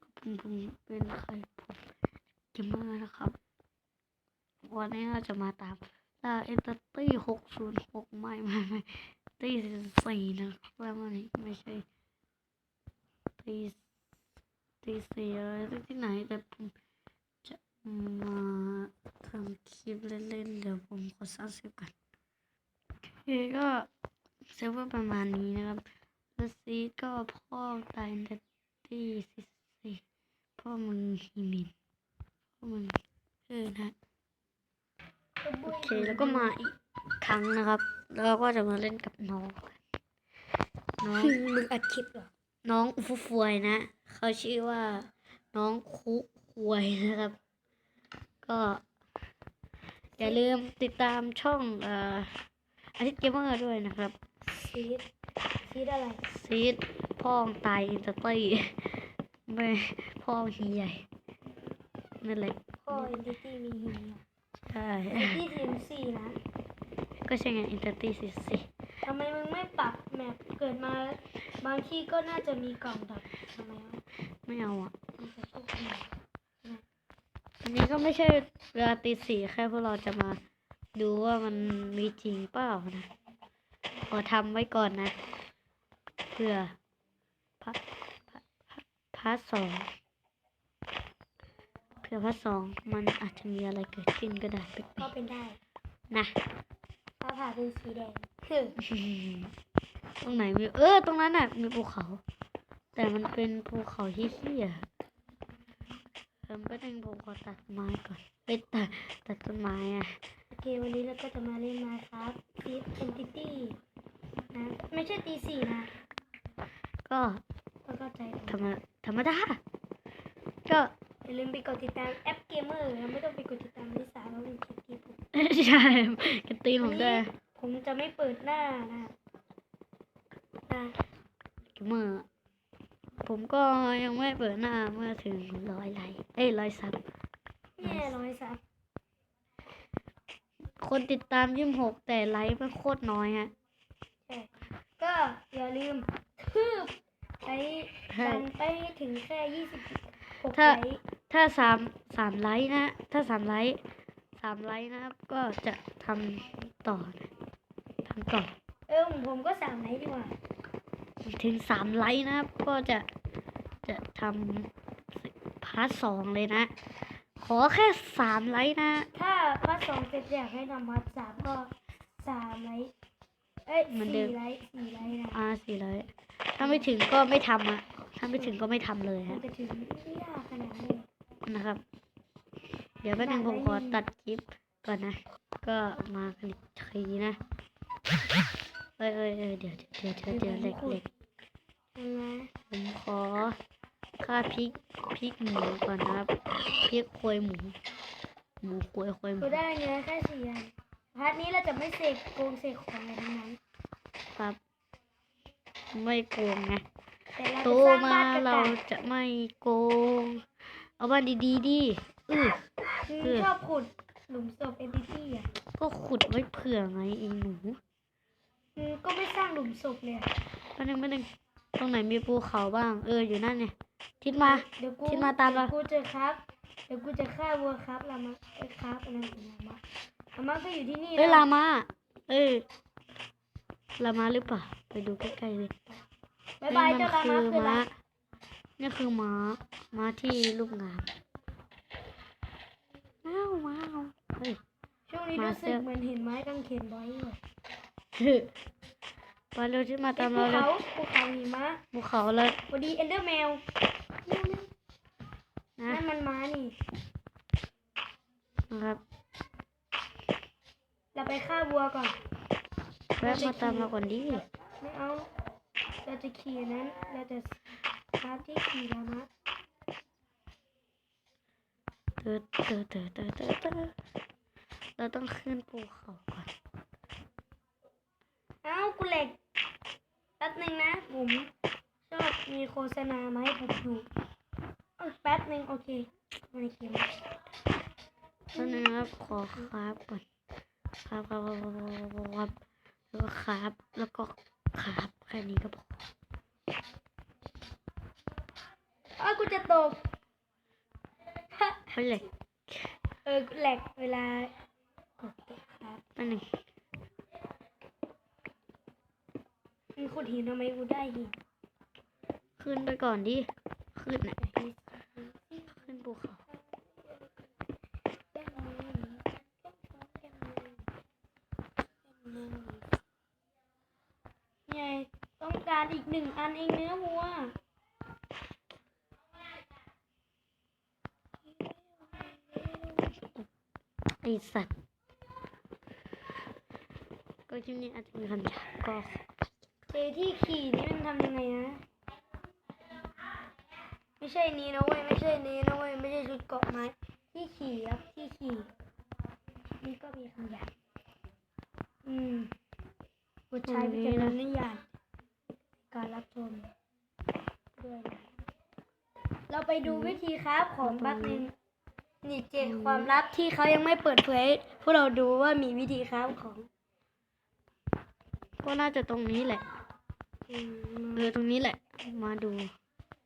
ผมผมเป็นใครผมเกมเมอร์นะครับ วันนี้เราจะมาตามลาเอ็นเตอร์ตี้หกศูนย์หกไม่ไม่ไม่ตีสี่นะครับแล้วมันไม่ใช่ตีตีสี่อะไรที่ไหนแต่ผมจะมาทำคลิปเล่นๆเดี๋ยวผมขอสร้างเซฟก่อนโอเคก็เซฟประมาณนี้นะครับแล้วซีดก็พ่อตายเอ็นเตอร์ตี้สิ สี่พ่อมึงฮิมินพ่อมึงเออนะโอเคแล้วก็มาอีกครั้งนะครับ แล้วก็จะมาเล่นกับน้องกันน้องมึงอัดคลิปเหรอ น้องฟุฟวยนะ เขาชื่อว่า น้องคุควยนะครับ ก็ อย่าลืมติดตามช่องเอ่ออาทิตย์เกมเมอร์ด้วยนะครับซีดซีดอะไรซีดพ่องตายอินเตอร์ตี้ ไม่พ่อหีใหญ่นั่นแหละพ่อเอ็นติตี้มีหินเหรอใช่เอ็นติทีมสี่นะก็ใช่ไงอินเตอร์ตี้สิสิทำไมมึงไม่ปรับแมปเกิดมาบางที่ก็น่าจะมีกล่องดับทำไมวะไม่เอาอะมันจะโชคดีอันนี้ก็ไม่ใช่เวลาตีสี่แค่พวกเราจะมาดูว่ามันมีจริงเปล่านะขอทำไว้ก่อนนะเพื่อพาร์ทพาร์ท พาร์ทสองเพื่อพาร์ทสองมันอาจจะมีอะไรเกิดขึ้นก็ได้แปลก็กเป็นได้ๆนะฟ้าผ่าเป็นสีแดงคือตรงไหนมีเออ ตรงนั้นน่ะ มีภูเขา แต่มันเป็นภูเขาที่เหี้ยเพิ่มก็ดึงผมขอตัดไม้ก่อนไปตัดตัดต้นไม้อะโอเควันนี้เราก็จะมาเล่นมาครับซีดเอ็นติตี้นะ ไม่ใช่ตีสี่นะ ก็ต้องเข้าใจก่อนธรรม ธรรมดา ก็อย่าลืมไปกดติดตามแอปเกมเมอร์นะไม่ต้องไปกดติดตามลิซ่าเพราะมันคลิปกีผมใช่กันตีนผมด้วยผมจะไม่เปิดหน้านะนะเมื่อผมก็ยังไม่เปิดหน้าเมื่อถึงร้อยไลค์เอ้ยร้อยซับแย่ร้อยสับคนติดตามยี่สิบหกแต่ไลค์มันโคตรน้อยฮะใช่ก็อย่าลืมทืบ ไปใช่ดันไปให้ถึงแค่ยี่สิบหกถ้าไลค์ถ้าสามสามไลค์นะ ถ้าสามไลค์สามไลค์นะครับ ก็จะทำต่อนะทำต่อ เออผมผมก็สามไลค์ดีกว่าถึงสามไลค์นะครับ ก็จะจะทำพาร์ทสองเลยนะ ขอแค่สามไลค์นะ ถ้าพาร์ทสองเสร็จอยากให้ทำพาร์ทสามก็สามไลค์เอ้ยเหมือนเดิสี่ม ไลค์สี่ไลค์นะอ่าสี่ไลค์ ถ้าไม่ถึงก็ไม่ทำอะถ้าไม่ถึงก็ไม่ทำเลยมันฮะ จะถึงไม่ยากขนาดนั้นเลยนะครับ เดี๋ยวแป๊บนึงผมขอตัดคลิปก่อนนะ ก็มากันอีกทีนะเอ้ยเอ้ยเอ้ยเดี๋ยวเดี๋ยวเดี๋ยวเดี๋ยวเล็กเล็กใช่ไหมผมขอค่าพริกพริกหมูก่อนนะครับพริกควยหมู หมูควยควยหมูก็ได้เนื้อแค่สี่อันพาร์ทนี้เราจะไม่เสกโกงเสกของอะไรทั้งนั้น ครับ ไม่โกงไงแต่เราโตจะสร้างมาบ้านกระเราต่ายจะไม่โกง เอาบ้านดีๆดิอือมึงเออชอบขุดหลุมศพเอ็นติตี้อะก็ขุดไว้เผื่อไงเองหนูมึงก็ไม่สร้างหลุมศพเลยอะแป๊บนึงแป๊บนึงตรงไหนมีภูเขาบ้าง เอออยู่นั่นเนี่ยทิศมาเดี๋ยวกูคิดมาตามเราดี๋ยวกูจะครับ เดี๋ยวกูจะฆ่าวัวครับลามาไอ้ยครับอันนั้นของลามาลามาก็อยู่ที่นี่เอ้ยนะลามาเอ้ย ลามาหรือเปล่าไปดูใกล้ๆเลยบ๊ายบายนี่เจ้าลามาคืออะไรม้านี่คือม้าม้าที่ลูกงามว้าวว้าวเฮ้ยช่วงนี้มารู้เสื้สึอกเหมือนเห็นไม้กางเขนบ่อยเลยไปเร็วที่มาไอ้ตามภูเราเลยเขาภูเขาหิมะภูเขาเลยสวัสดีเอนเดอร์แมวนะนั่นมันม้านี่นะครับ เราไปฆ่าวัวก่อน แวะมาตามเราก่อนดิไม่เอาเราจะขี่อันนั้นเราจะพาที่ขี่ลามาเตอเตอเตอเตอเตอเตอเราต้องขึ้นภูเขาก่อนเอ้ากูเหล็กแป๊บหนึ่งนะผมชอบมีโฆษณามาให้ผมดูเอ้ยแป๊บหนึ่งโอเคมาในเกมตอนนี้ครับขอครับก่อนครับครับครับครับ แล้วก็ครับ แล้วก็ครับแค่นี้ก็พออ้าวกูจะตกเขาเหล็กเออแหลกเวลากดตัวครับอันหนึ่งมึงขุดหินทำไมกูได้หิน ขึ้นไปก่อนดิ ขึ้นน่ะขึ้นภูเขา ไงต้องการันเองเนื้อวัวไอสัตว์ก็คลิปนี้อาจจะมีคำหยาบก็เจที่ขี่นี่มันทำยังไงนะ ไม่ใช่นี้นะเว้ยไม่ใช่นี้นะเว้ยไม่ใช่ชุดเกาะไม้ที่ขี่ครับที่ขี่นี่ก็มีคำหยาบอืมกดใช้วิจารณญาณการรับชมด้วยนะเราไป ดูวิธีคราฟของบักหนึ่งนี่เจความลับที่เขายังไม่เปิดเผยให้พวกเราดูว่ามีวิธีคราฟของ ก็น่าจะตรงนี้แหละอืมเออตรงนี้แหละ มาดู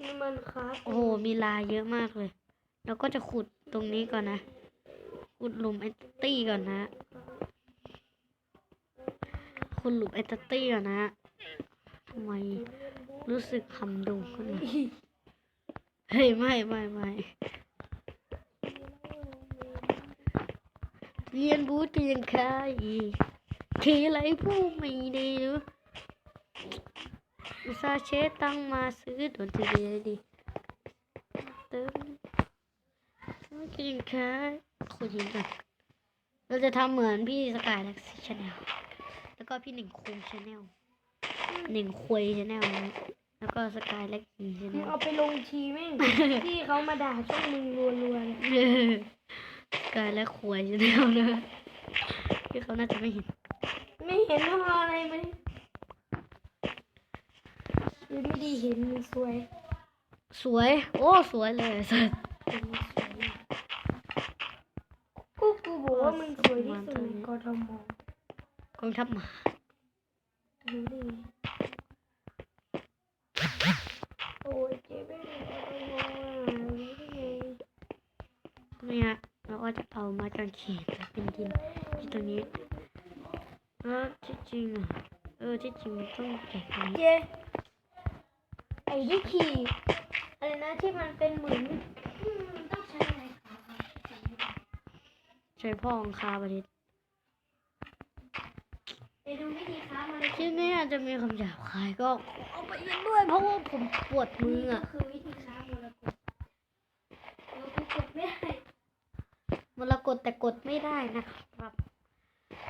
นี่มันครับโอ้โหมีลายเยอะมากเลยแล้วก็จะขุดตรงนี้ก่อนนะขุดหลุมไอตตี้ก่อนนะขุดหลุมไอตตี้ก่อนนะทำไมรู้สึกคำดูขึ้นมา เฮ้ยไม่ไม่ไม่เรียนรู้จะยังคายทีไรผู้ไม่ได้รู้อุตส่าเชตั้งมาซื้อโดนทีเดียวดีเติมไม่กินคาคุยกันเราจะทำเหมือนพี่สกายแล็กซี่ชาแนลแล้วก็พี่หนึ่งคูชาแนลหนึ่งคุยชาแนล แล้วก็สกายแล็กซี่ชาแนมึงลเอาไปลงทีแม่ง ที่เขามาด่าช่องมึงรัวๆเลยเออกายและขวยจะแล้วนะที่เขาน่าจะไม่เห็น ไม่เห็นว่าอะไรไหมหรือไม่ดีเห็นมึงสวยสวย โอ้ สวยเลยสัสเห็นมึงสวยมากกูกูบอกว่ามึงสวยที่สุดในกทมกองทัพหมารู้ได้ไงโอ้ยเจ๊ไม่ได้กทมอะรู้ได้ไงเนี่ย เราก็จะเอาไม้กางเขนมาเป็นดินที่ตรงนี้แล้วที่จริงอะเออที่จริงมันต้องแกะตรงนี้เจ๊ไอ้ที่ขี่อะไรนะที่มันเป็นเหมือนอืมมันต้องใช้อะไรคะใช้พ่อของคาประเทศ ไปดูวิธีค้ามันเลย คลิปนี้อา จะมีคำหยาบคายก็เอาไปเล่นด้วย เพราะว่าผมปวดมืออะคือวิธีค้ามรกตเรกูกดไม่ได้มรกตแต่กดไม่ได้นะครับ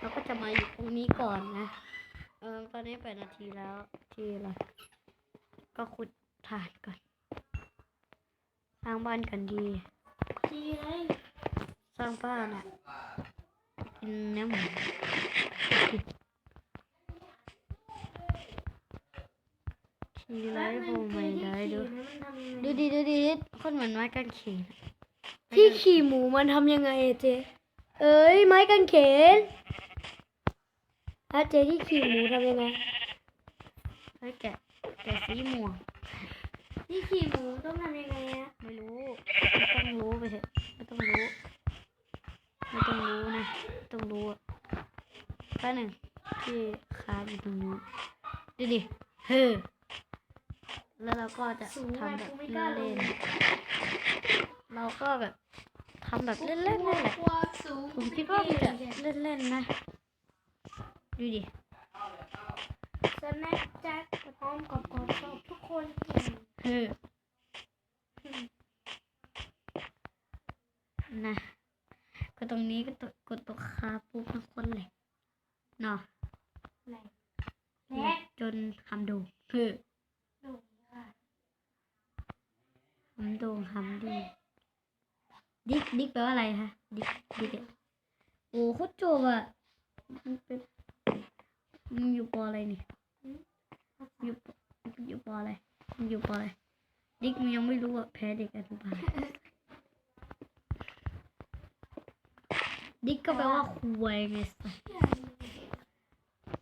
เราก็จะมาอยู่ตรงนี้ก่อนนะ เออตอนนี้แปดนาทีแล้วที่เรก็ขุดถ่านก่อนสร้างบ้านกันดีทีไรสร้างบ้านอะกินเนื้อหมู ทีไรผมไม่ได้ดูดูดีดูดีคนเหมือนไม้กางเขนอะที่ขี่หมูมันทำยังไงอะเจ๊เอ้ยไม้กางเขนถ้าเจ๊ที่ขี่หมูทำยังไงให้แกะแกะสีม่วงที่ขี่หมูต้องทำยังไงอะไม่รู้ไม่ต้องรู้ไปเถอะไม่ต้องรู้ไม่ต้องรู้นะไม่ต้องรู้อะแป๊บหนึ่งที่คาอยู่ตรงนู้นดูดิเฮ้อ แล้วเราก็จะสูงทำอะแบบกูไม่กล้าลเล่งนๆเราก็แบบทำแบบเล่นๆนั่นแหละความสูงผมคิดว่ามันจะเล่นๆนะ ดูดิสแน็คแจ็คพร้อมกับกรอบชอบทุกคนเก่งเฮ้อนะก็ตรงนี้ก็ตกกดตัวคาปุ๊บมันคนแหลกเนาะ แหลก แหล แหล ก ก จนทำดูเฮ้อ ดูค่ะ ทำดูทำดูดิกดิกแปลว่าอะไรคะดิกดิกอะโอ้โคตรโจบอะมันเป็นมันอยู่ปออะไรนี่อยู่ปอยู่ปออะไรมันอยู่ปออะไรดิกมันยังไม่รู้อะแพ้เด็กอนุบาลดิ กก็แปลว่าคุยไงสัส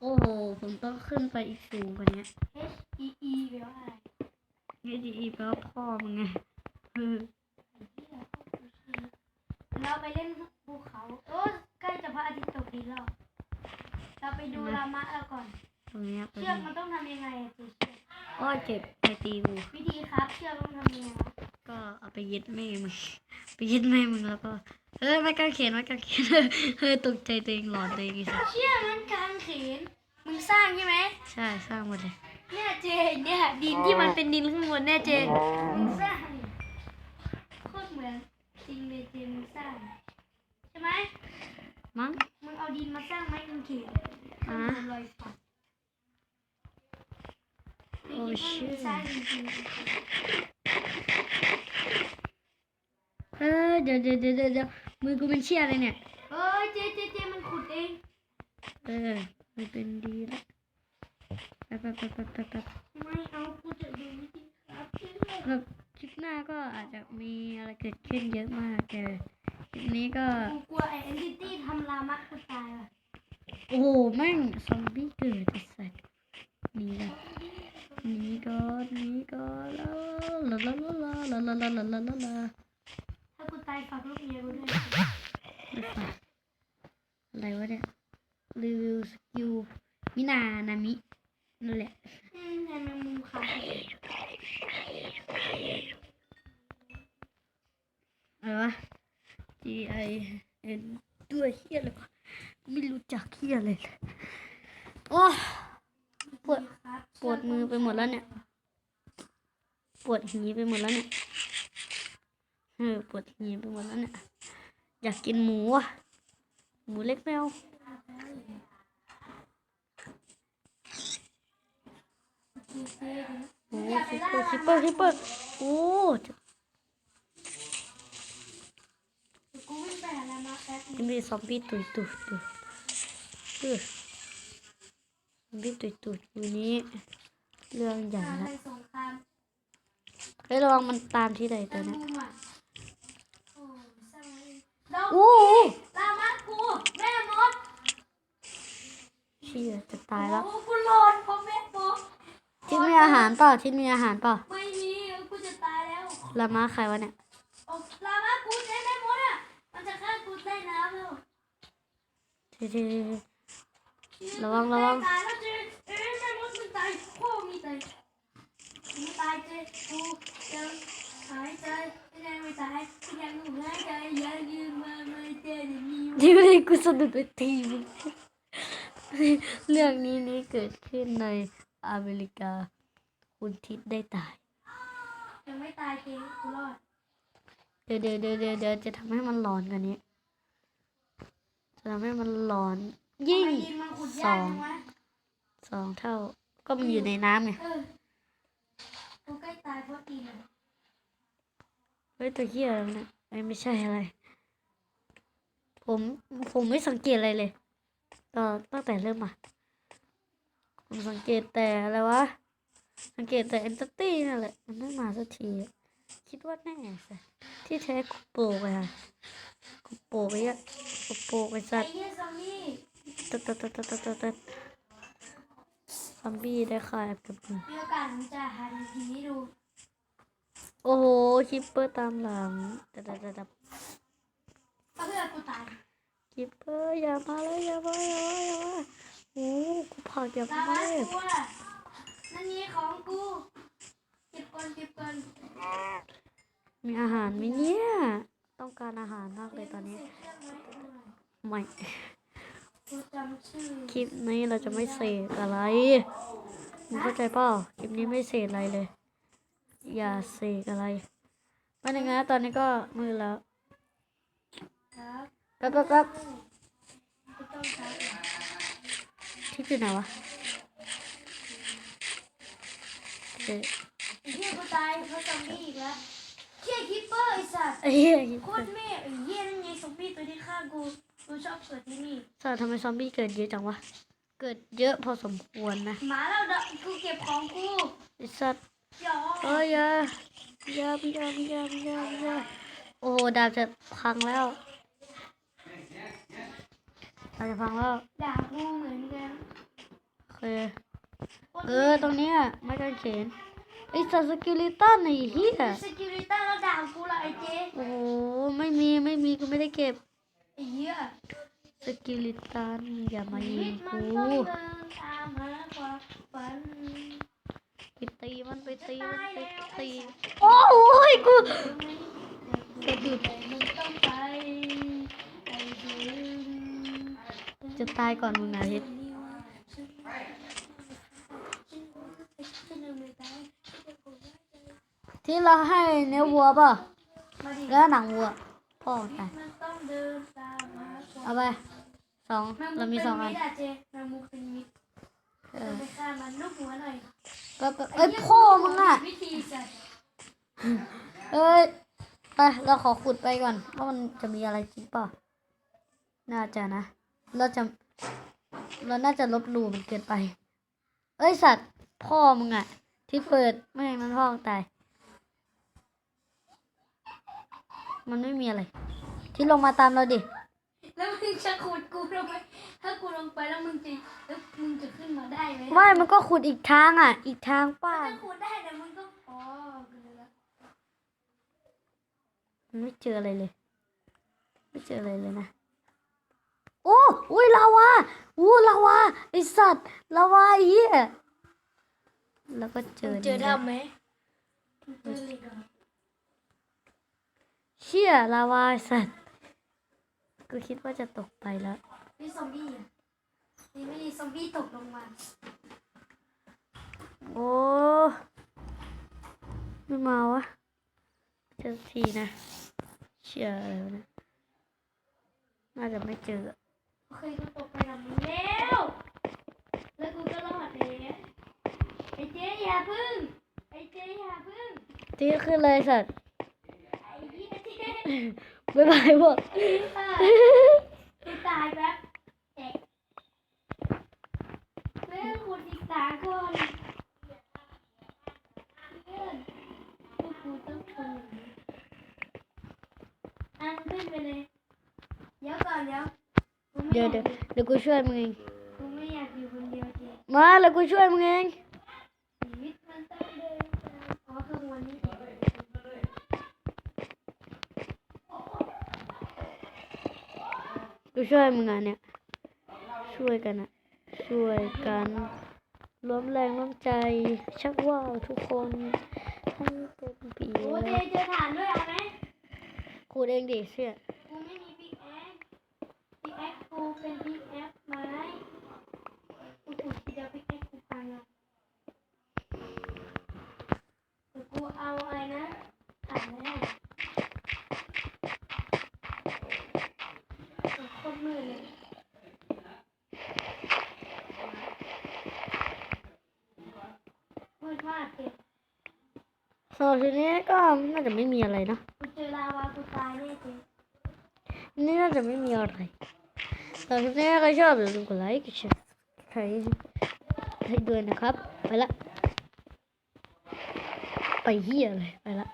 โอ้โห ผมต้องขึ้นไปอีกสูงกว่านี้ H E E แปลว่าอะไรนี่ดีอีแปลว่าพ่อมึงไงเออเราไปเล่นภูเขาโอ้ใกล้จะพระอาทิตย์ตกดินแล้ว เราไปดูรามะเราก่อน ตรงเนี้ยเป็นเชือกมันต้องทำยังไงอะจีเชือกอ้อเจ็บไปตีกูวิธีครับ เชือกต้องทำยังไงวะก็เอาไปยึดแม่มึงไปยึดแม่มึงแล้วก็ เฮ้ยไม่กล้าเขียนไม่กล้าเขียนเฮ้ยตกใจตัวเองหลอนตัวเองอีสัสเชือกนั้นกางเขนมึงสร้างใช่ไหมใช่สร้างหมดเลยเนี่ยเจเนี่ยดินที่มันเป็นดินข้างบนเนี่ยเจมึงสร้างโคตรเหมือนจริงเลยเจมึงสร้างใช่ไหมมั้งมึงเอาดินมาสร้างไม้กางเขนอะทำรอยสักโอ้ไม่คิดว่ามึงชื่อสร้างจริง เออเดี๋ยวเดี๋ยวเดี๋ยวเดี๋ยวเดี๋ยวมือกูเป็นเชี่ยอะไรเนี่ยๆเอ้ยเจเจเจมันขุดเอง เออมันเป็นดีแล้วแป๊บแป๊บแป๊บแป๊บแป๊บแป๊บไม่เอากูจะดูวิธีครับเจแบบคลิปหน้าก็อาจจะมีอะไรเกิดขึ้นเยอะมากแต่คลิปนี้ก็ กูกลัวไอ้เอนติตี้ทำลามะกูตายว่ะโอ้โหแม่งซอมบี้เกิดไอ้สัตว์หนีละหนีก่อนหนีก่อนลาลาลาลาลาลาลาลาลาลาลา ถ้ากูตายฝากลูกเมียกูด้วยไม่ฝากอะไรวะเนี่ยรีวิวสกิลมินานามินั่นแหละอืมแต่แมงมุมขาวอะไรวะ G I N ด้วยเฮียอะไรวะไม่รู้จักเฮียอะไรเลยโอ้ปวดครับปวดมือไปหมดแล้วเนี่ย ปวดหีไปหมดแล้วเนี่ย เออปวดหีไปหมดแล้วเนี่ยอยากกินหมูอะหมูเล็กแมวโอ้คิปเปอร์คิปเปอร์คิปเปอร์โอ้กูวิ่งไปหาลามะแป๊บนึยังมีซอมบี้ตุยตุยตุยเออซอมบี้ตุยตุยอยู่นี้เรื่องใหญ่ละเฮ้ยระวังมันตามที่ใดตัวนี้ย มุมอะโอ้ยสร้างไว้ด อกโอ้โหลามะกูแม่มดเชี่ยจะตายแล้ว โอ้กูหลอดเพราะแม่มดที่มีอาหารเปล่าที่มีอาหารเปล่าไม่มีกูจะตายแล้วละมาใครวะเนี่ยโอ้ลามะกูใช้แม่มดอะมันจะฆ่ากูใต้น้ำแล้วเท่ๆระวังระวังตายแล้วเจ๊เอ้ยแม่มดมันตายพ่อมีตายมีตายเจ๊กูยังหายใจยังไม่ตายยังหนูหายใจยังยืนมาไม่เจอ เดี๋ยวนี้ๆที่ไม่กูสะดุดไปทีมึงเรื่องนี้นี่เกิดขึ้นในอเมริกา คุณทิศได้ตาย ยังไม่ตายเจ๊กูรอดเดี๋ยวเดี๋ยวเดี๋ยวเดี๋ยวเดี๋ยวจะทำให้มันหลอนกว่านี้ จะทำให้มันหลอน ยิ่งทำไมดินมันขุดสยาอกงจังวะสองเท่า ก็มันอยู่ในน้ำไงเออกูใกล้ตายเพราะดินอะเฮ้ยตัวเหี้ยอะไรเนี่ยไอ้ยไม่ใช่อะไร ผมผมไม่สังเกตอะไรเลยตอนตั้งแต่เริ่มมาผมสังเกตแต่อะไรวะ สังเกตแต่เอนตตี้นั่นแหละมันไม่มาสักที คิดว่าแน่สิที่แท้กูโปรไปค่ะกูโปรไปอะกูโปรไปสัตว์ตัดตัดตัดตัดตัดตัดตัดซอมบี้ได้ค่ะแอบกับมึงมีโอกาสจะหาทีนี้ดู โอ้โหคิปเปอร์ตามหลังตัดตัดตัดตัดเพื่อกูตาย คิปเปอร์อย่ามาเลยอย่ามาอย่ามาอย่ามาโอ้กูผลักอย่าลามามาเลยกูอะนั่นนี่ของกูเก็บก่อนเก็บก่อนมีอาหารไหมเนี่ย ต้องการอาหารมากเลยตอนนี้เสกเครื่องไว้กูหน่อยไม่กูจำชื่อคลิปนี้เราจะไม่เสกอะไรมึงเข้าใจเปล่าคลิปนี้ไม่เสกอะไรเลย อย่าเสกอะไรไม่อย่างงั้นตอนนี้ก็มือแล้วครับ แป๊บแป๊บแป๊บกูต้องใช้ที่อยู่ไหนวะเอ๊ะไอ้เหี้ยกูตายเพราะซอมบี้อีกแล้วเหี้ยคิปเปอร์ไอ้สัตว์ไอ้เหี้ยโคตรแม่ไอ้เหี้ยนั่นไงซอมบี้ตัวที่ฆ่ากูกูชอบเกิดที่นี่สาวทำไมซอมบี้เกิดเยอะจังวะเกิดเยอะพอสมควรนะหมาเราเดะกูเก็บของกูไอ้สัตว์เดี๋ยวเอ้ยอย่าอย่าอย่าอย่าอย่าอย่าโอ้โหดาบจะพังแล้ว ดาบจะพังแล้วด่ากูเหมือนกันโอเคเออตรงเนี้ยไม่กางเขนไอสัตว์สกิลิตันไอ้เหี้ยสกิลิตันแล้วด่ากูละไอ้เจ๊โอ้โหไม่มีไม่มีกูไม่ได้เก็บไอ้เหี้ยสกิลิตันอย่ามาชียิวิงตมันกูต้องเดินตามหาความฝันไปตีมันไปตีตามันยไปแล้วตีโอ้ยกูสะดุดมันต้องไปไปถึง จะตายก่อนมึงนะทิศที่เราให้เนื้อวัวป่ะมาดิแล้วหนังวัวพ่อตายเอาไปสองเรามีสองอันเออไปฆ่ามันลูกหัวหน่อยก็ก็เอ้ยพ่อมึงอะเอ้ยไปเราขอขุดไปก่อนว่ามันจะมีอะไรจริงเปล่าน่าจะนะ เราจะ เราน่าจะลบหลู่มันเกินไป เอ้ยสัตว์พ่อมึงอะที่เปิดไม่ให้มันพ่อมึงตาย มันไม่มีอะไร ที่ลงมาตามเราดิ แล้วมึงจะขุดกูลงไปถ้ากูลงไปแล้วมึงจะแล้วมึงจะขึ้นมาได้ไหมไม่ มันก็ขุดอีกทางอะอีกทางป้าจะขุดได้แต่มึงก็อ๋อกูรู้แล้วมันไม่เจออะไรเลย ไม่เจออะไรเลยนะโอ้อุ้ยลาวาอู้ลาวาไอสัตว์ลาวาไอ้เหี้ยแล้วก็เจอเจอนี่นะทำไหมเจอเหล็กเหรอเชี่ยลาวาไอ้สัตว์กูคิดว่าจะตกไปแล้วนี่ซอมบี้อะนี่ไม่ดีซอมบี้ตกลงมาโอ้ไม่มาวะเจอทีนะเชี่ยอะไรวะเนี่ยน่าจะไม่เจอโอ เคกูตกไปกับมึงแล้ว แล้วกูก็รอดแล้วไอ้เจ๊อย่าพึ่ง ไอ้เจ๊อย่าพึ่ง ทีขึ้นเลยสัตว์ ไอ้เหี้ยเจ๊บ๊ายบายพวกกูตายแป๊บเอ๊ะเพื่อนขุดอีกสามคนเพื่อนพวกกูต้องทนอันขึ้นไปเลย เดี๋ยวก่อนเดี๋ยวกูไม่ เดี๋ยวอเดี๋ยยาวกเดี๋ยวกูช่วยมึงเองกูไม่อยากอยู่คนเดียวเจ๊มาแล้วกูช่วยมึงเองชีวิตมันต้องเดินตามอ๋อคือวันนี้เองกูช่วยมึงอะเนี่ย ช่วยกันอะช่วยกันรวมแรงรวมใจ ชักว่าวทุกคนให้เต็มปีโอ้เจ๊เจอฐานด้วยเอาไหมขูดเองดิเชี่ย กูไม่มีบิ๊กแอคบิ๊ กแอคกูเป็นบิ๊กแอคไม้กูถูกทีเดียวบิ๊กแอคกูพังอะเดี๋ยวกูเอาอะไรนะถ่านแรกโคตรมืดเลยมืดมากเลยสำหรับทีนี้ก็น่าจะไม่มีอะไรเนอะกูเจอลาวากูตายแน่เจ๊นี่น่าจะไม่มีอะไร สำหรับทีนี้ใครชอบอย่าลืมกดไลค์กดแชร์ใครให้ด้วยนะครับ ไปละ ไปเฮียเลย ไปละ